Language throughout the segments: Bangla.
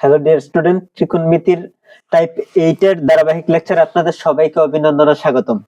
হ্যালো ডিয়ার স্টুডেন্ট ত্রিকোণমিতির টাইপ ধারাবাহিক লেকচার আপনাদের সবাইকে অভিনন্দন ও স্বাগতম।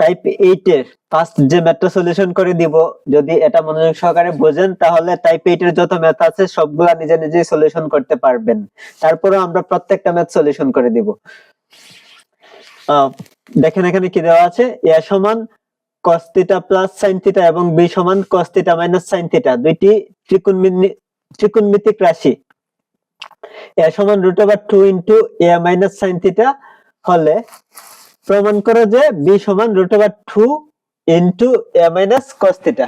টাইপ ফার্স্ট যে সলিউশন করে দিব, যদি এটা মনোযোগ সহকারে বোঝেন, তাহলে টাইপ যত ম্যাথ আছে নিজে নিজেই সলিউশন করতে পারবেন। তারপরেও আমরা প্রত্যেকটা ম্যাথ সলিউশন করে দিব। দেখেন এখানে কি দেওয়া আছে? এ সমান cos প্লাস sin এবং b সমান cos মাইনাস sin থিটা দুইটি ত্রিকোণমিতি ত্রিকোণমিতিক রাশি। এ সমান root over two into A minus sine theta হলে প্রমাণ করো যে বি সমান root over two into A minus cos theta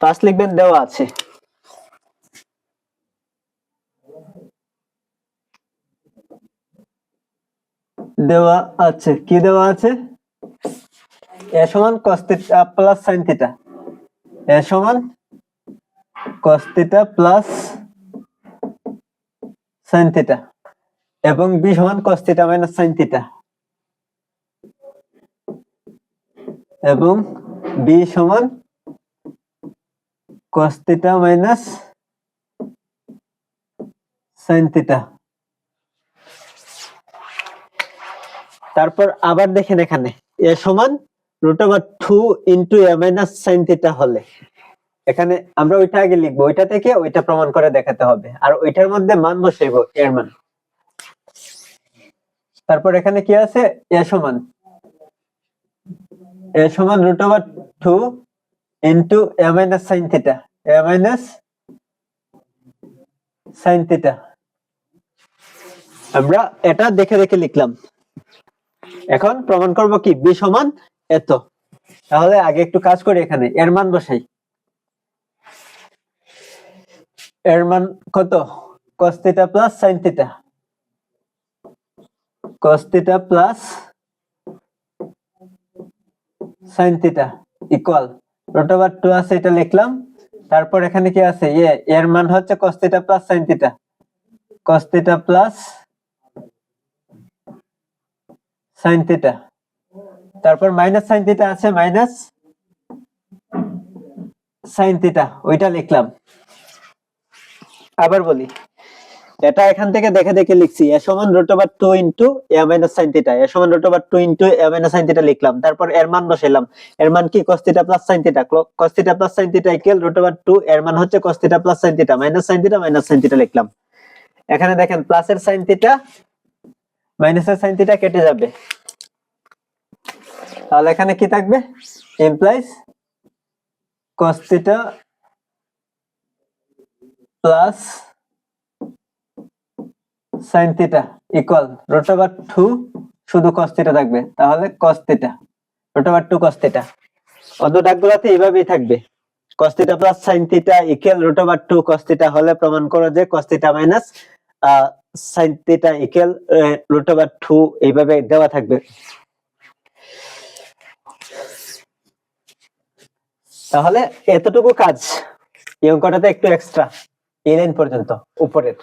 পাঁচ লিখবেন, দেওয়া আছে। দেওয়া আছে। কি দেওয়া আছে? এ সমান theta plus sine theta A সমান cos theta plus sin theta এবং b সমান cos theta minus sin theta এবং b সমান cos theta minus sin theta তারপর আবার দেখেন এখানে a সমান root over two into A minus sine theta হলে। এখানে আমরা ওইটা আগে লিখব, ওইটা থেকে ওইটা প্রমাণ করে দেখাতে হবে। আর ওইটার মধ্যে মান বসাইব, এর মান। তারপর এখানে কি আছে? এ সমান। এ সমান root over two into A minus sine theta A minus sine theta আমরা এটা দেখে দেখে লিখলাম। এখন প্রমাণ করব কি? বি সমান এত। তাহলে আগে একটু কাজ করি এখানে। এর মান বসাই। এর মান কত? cos theta plus sin theta cos theta plus sin theta equal root over two আছে, এটা লিখলাম। তারপর এখানে কি আছে? এ, এর মান হচ্ছে cos theta plus sin theta cos plus sin theta তারপর মাইনাস sin থিটা আছে মাইনাস sin থিটা ওইটা লিখলাম। আবার বলি, এটা এখান থেকে দেখে দেখে লিখছি, এ সমান root over two into A minus sine theta A সমান root over two into A minus sine theta লিখলাম, তারপর এর মান বসাইলাম, এর মান কি cos theta plus sine theta cos theta plus sine theta equal root over two এর মান হচ্ছে cos theta plus sine theta minus sine theta minus sine theta লিখলাম। এখানে দেখেন প্লাসের সাইন থিটা মাইনাসের সাইন থিটা কেটে যাবে। তাহলে এখানে কি থাকবে? Implies cos theta plus sine theta equal root over two শুধু cos থিটা থাকবে। তাহলে cos theta root over two cos theta অন্য এইভাবেই থাকবে। cos theta plus sine theta equal root over two cos theta হলে প্রমাণ করো যে cos theta minus sine theta equal root over two এইভাবে দেওয়া থাকবে। তাহলে এতটুকু কাজ। এই অঙ্কটাতে একটু এক্সট্রা এই পর্যন্ত, উপরের।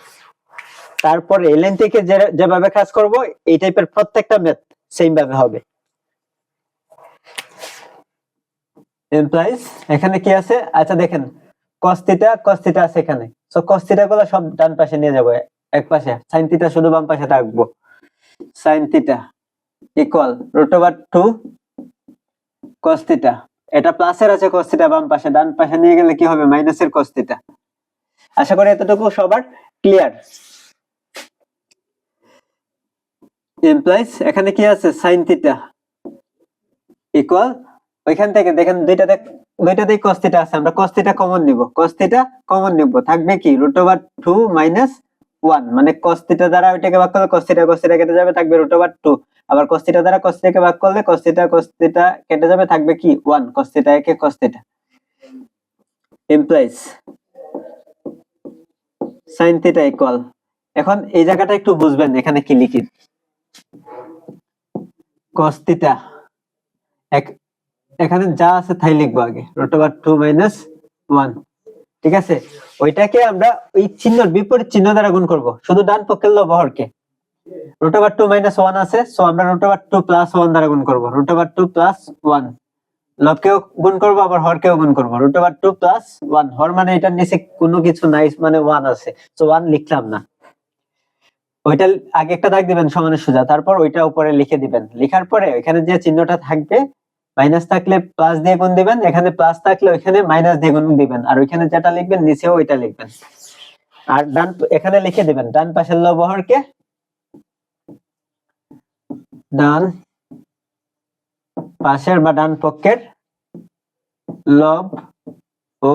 তারপর এই থেকে যেভাবে কাজ করব, এই টাইপের প্রত্যেকটা ম্যাথ সেম ভাবে হবে। এমপ্লয়িজ এখানে কি আছে? আচ্ছা দেখেন। cos থিটা আছে এখানে। সো থিটা গুলো সব ডান পাশে নিয়ে যাব। এক পাশে। sin থিটা শুধু বাম পাশে রাখব sin theta equal root over two theta এটা প্লাসের আছে কস্তিটা বাম পাশে। ডান পাশে নিয়ে গেলে কি হবে? মাইনাসের থিটা আশা করি এতটুকু সবার ক্লিয়ার ইমপ্লাইজ এখানে কি আছে? সাইন থিটা ইকুয়াল ওইখান থেকে দেখেন দুইটাতে দুইটাতেই cos থিটা আছে। আমরা cos থিটা কমন নিব। Cos থিটা কমন নিব। থাকবে কি? Root over two minus one মানে cos থিটা দ্বারা ওইটাকে ভাগ করলে cos থিটা cos থিটা কেটে যাবে, থাকবে রুট ওভার টু আবার cos থিটা দ্বারা cos থিটাকে ভাগ করলে cos থিটা cos থিটা কেটে যাবে, থাকবে কি? ওয়ান cos থিটা একে cos theta implies sine theta equal এখন এই জায়গাটা একটু বুঝবেন, এখানে কি লিখি? Cos থিটা এক, এখানে যা আছে তাই লিখব আগে। Root over two minus one ঠিক আছে? ওইটাকে আমরা ওই চিহ্নর বিপরীত চিহ্ন দ্বারা গুণ করব। শুধু ডান পক্ষের লবহরকে root over two minus one আছে সো আমরা root over two plus one দ্বারা গুণ করব। Root over two plus one লবকেও গুণ করব, আবার হরকেও গুণ করব। Root over two plus one হর মানে এটার নিচে কোনো কিছু নাই মানে ওয়ান আছে। তো ওয়ান লিখলাম না। ওইটা আগে একটা দাগ দিবেন সমানের সোজা। তারপর ওইটা উপরে লিখে দিবেন। লেখার পরে ওইখানে যে চিহ্নটা থাকবে মাইনাস থাকলে প্লাস দিয়ে গুণ দিবেন, এখানে প্লাস থাকলে ওইখানে মাইনাস দিয়ে গুণ দিবেন। আর ওইখানে যেটা লিখবেন, নিচেও ওইটা লিখবেন। আর ডান, এখানে লিখে দিবেন, ডান পাশের লব হরকে, ডান পাশের বা ডান পক্ষের লব ও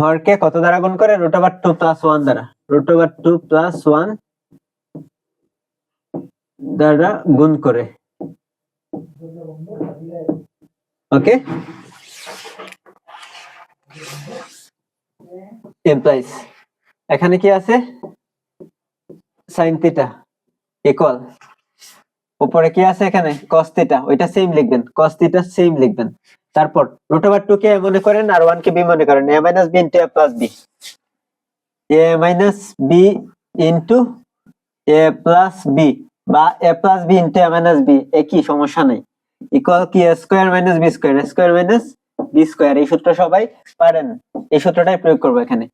হরকে কত দ্বারা গুণ করে? Root over two plus one দ্বারা। Root over two plus one দ্বারা গুণ করে। ওকে? এমপ্লয়িজ, এখানে কি আছে? Sine theta, equal. উপরে কি আছে এখানে? থিটা ওইটা সেম লিখবেন। থিটা সেম লিখবেন। তারপর রুট ওভার টু কে মনে করেন আর ওয়ান কে বি মনে করেন? A minus B into A plus B A minus B into A plus B বা A plus B into A minus B একই সমস্যা নাই। ইকুয়াল কি? A square minus B square square minus B square এই সূত্র সবাই পারেন। এই সূত্রটাই প্রয়োগ করব এখানে।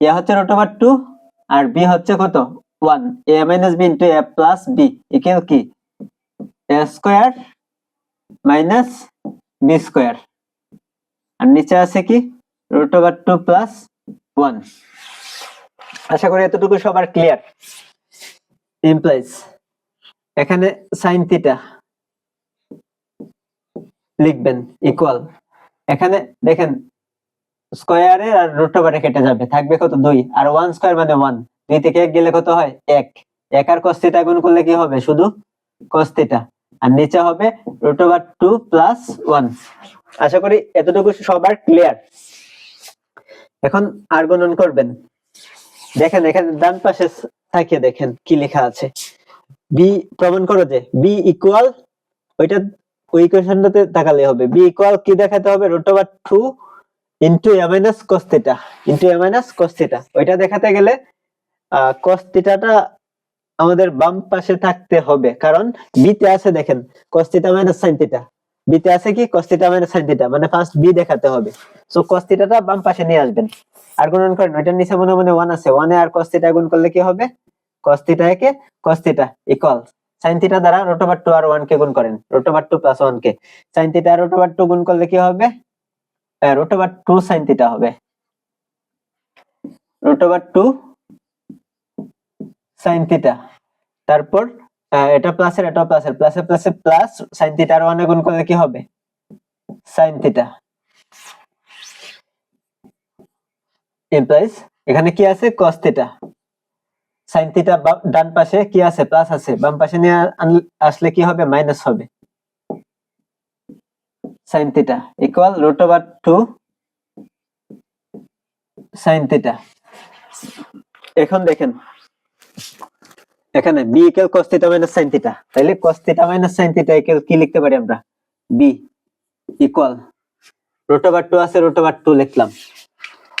এ হচ্ছে রুট ওভার টু আর বি হচ্ছে কত? One A minus B into A plus B equal কি? A square minus B square আর নিচে আছে কি? Root over two plus one আশা করি এতটুকু সবার ক্লিয়ার ইমপ্লাইজ এখানে সাইন থিটা লিখবেন ইকুয়াল এখানে দেখেন স্কোয়ারে আর রুট ওভারে কেটে যাবে। থাকবে কত? দুই। আর ওয়ান স্কোয়ার মানে ওয়ান দুই থেকে এক গেলে কত হয়? এক। এক আর থিটা গুণ করলে কি হবে? শুধু থিটা আর নিচে হবে root over two plus one আশা করি এতটুকু সবার ক্লিয়ার এখন আর গণন করবেন। দেখেন, এখানে ডান পাশে থাকে দেখেন কি লেখা আছে। বি প্রমাণ করো যে বি ইকুয়াল ওইটা ওই ইকুয়েশনটাতে তাকালে হবে। বি ইকুয়াল কি দেখাতে হবে? Root over two into A minus cos theta into A minus cos theta ওইটা দেখাতে গেলে কস থিটাটা আমাদের বাম পাশে থাকতে হবে। কারণ বিতে আছে দেখেন cos theta minus sine theta বিতে আছে কি? Cos theta minus sine theta মানে ফার্স্ট বি দেখাতে হবে। সো কস থিটাটা বাম পাশে নিয়ে আসবেন। আর গুণন করেন, ওইটার নিচে মনে মনে ওয়ান আছে। ওয়ানে আর কস থিটা গুণ করলে কি হবে? কস থিটা একে cos theta equal sine theta দ্বারা রুট ওভার টু আর ওয়ান কে গুণ করেন। Root over two plus one কে। Sine theta root over two গুণ করলে কি হবে? Root over two sine theta হবে। Root over two sine theta তারপর এটা প্লাসের এটা প্লাসের প্লাসে প্লাসে প্লাস সাইন থিটা আর ওয়ানে গুণ করলে কি হবে? সাইন থিটা ইমপ্লাইজ এখানে কি আছে? cos থিটা সাইন থিটা ডান পাশে কি আছে? প্লাস আছে। বাম পাশে নিয়ে আসলে কি হবে? মাইনাস হবে। Sine theta equal root over two sine theta এখন দেখেন এখানে B equal cos theta minus sine theta তাইলে cos theta minus sine theta equal কি লিখতে পারি আমরা? B equal root over two আছে রুট ওভার টু লিখলাম।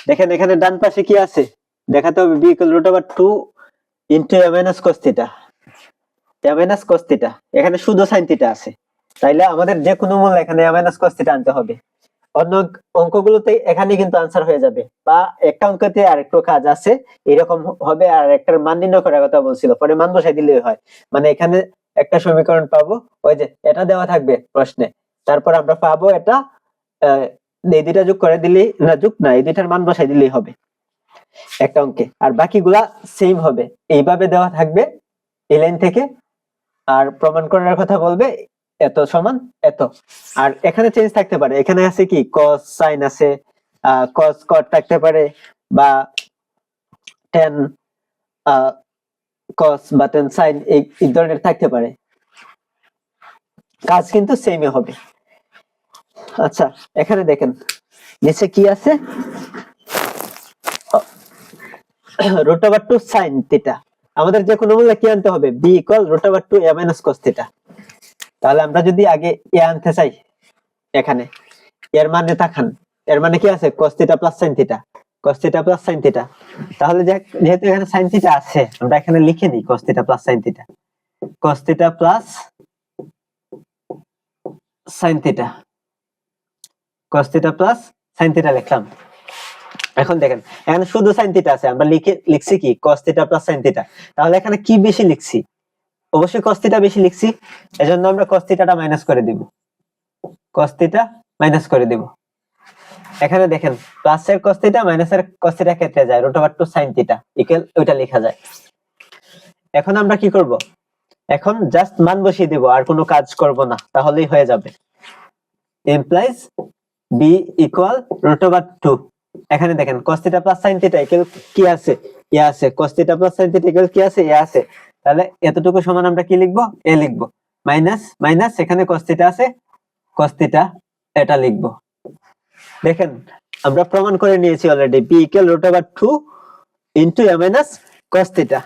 দেখেন এখানে ডান পাশে কি আছে? দেখাতে হবে B equal root over two into A minus cos theta A minus cos theta এখানে শুধু সাইন থিটা আছে। তাইলে আমাদের যে কোনো মূল্য এখানে এ মাইনাস cos থিটা আনতে হবে। অন্য অঙ্কগুলোতে এখানে কিন্তু আনসার হয়ে যাবে। বা একটা অঙ্কতে আরেকটু কাজ আছে, এরকম হবে আর একটার মান নির্ণয় করার কথা বলছিল, পরে মান বসাই দিলেই হয়। মানে এখানে একটা সমীকরণ পাবো, ওই যে এটা দেওয়া থাকবে প্রশ্নে, তারপর আমরা পাবো এটা এই দুইটা যোগ করে দিলেই, না, যোগ না, এই দুইটার মান বসাই দিলেই হবে একটা অঙ্কে। আর বাকিগুলা সেম হবে। এইভাবে দেওয়া থাকবে, এই লাইন থেকে, আর প্রমাণ করার কথা বলবে এত সমান? এত। আর এখানে চেঞ্জ থাকতে পারে। এখানে আছে কি? cos সাইন আছে। cos, cot থাকতে পারে। বা tan cos বা tan সাইন এই ধরনের থাকতে পারে। কাজ কিন্তু সেমই হবে। আচ্ছা এখানে দেখেন। নিচে কি আছে? Root over two sine theta আমাদের যে কোনো মূল্যে কি আনতে হবে? B equal root over two A minus cos theta তাহলে আমরা যদি আগে এ আনতে চাই, এখানে। এর মানে তাকান এর মানে কি আছে? Theta plus sin theta theta plus sin theta তাহলে যেহেতু এখানে sin থিটা আছে, আমরা এখানে লিখে দিই theta plus sin theta theta plus sine theta cos theta plus sine theta লিখলাম। এখন দেখেন, এখানে শুধু সাইন থিটা আছে, আমরা লিখে লিখছি কি? Cos theta plus sine theta তাহলে এখানে কি বেশি লিখছি? অবশ্যই কস থিটা বেশি লিখছি, এজন্য আমরা কস থিটাটা মাইনাস করে দিব। কস থিটা মাইনাস করে দিব। এখানে দেখেন প্লাস এর কস থিটা মাইনাস এর কস কেটে যায় root over two sine theta equal ওইটা লেখা যায়। এখন আমরা কি করব? এখন জাস্ট মান বসিয়ে দিব, আর কোনো কাজ করব না, তাহলেই হয়ে যাবে। Implies B equal root over two এখানে দেখেন theta plus sin theta equal কি আছে? ইয়া আছে। Theta plus sin theta equal কি আছে? এ আছে। তাহলে এতটুকু সমান আমরা কি লিখব? এ লিখব। মাইনাস মাইনাস, এখানে কস্তিটা আছে। থিটা এটা লিখব। দেখেন, আমরা প্রমাণ করে নিয়েছি already B equal root over two into A minus cos theta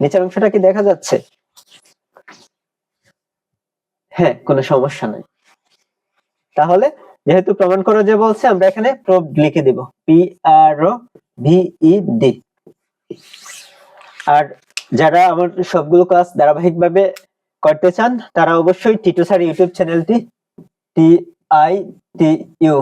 নিচের অংশটা কি দেখা যাচ্ছে? হ্যাঁ কোনো সমস্যা নাই। তাহলে, যেহেতু প্রমাণ করো যে বলছে, আমরা এখানে প্রব লিখে দিব। P R O V E D আর যারা আমার সবগুলো ক্লাস ধারাবাহিকভাবে করতে চান, তারা অবশ্যই টিটু স্যার ইউটিউব চ্যানেলটি T I T U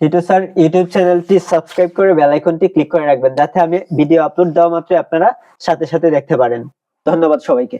Titu sir YouTube চ্যানেলটি সাবস্ক্রাইব করে বেল আইকনটি ক্লিক করে রাখবেন, যাতে আমি ভিডিও আপলোড দেওয়া মাত্র আপনারা সাথে সাথে দেখতে পারেন। ধন্যবাদ সবাইকে।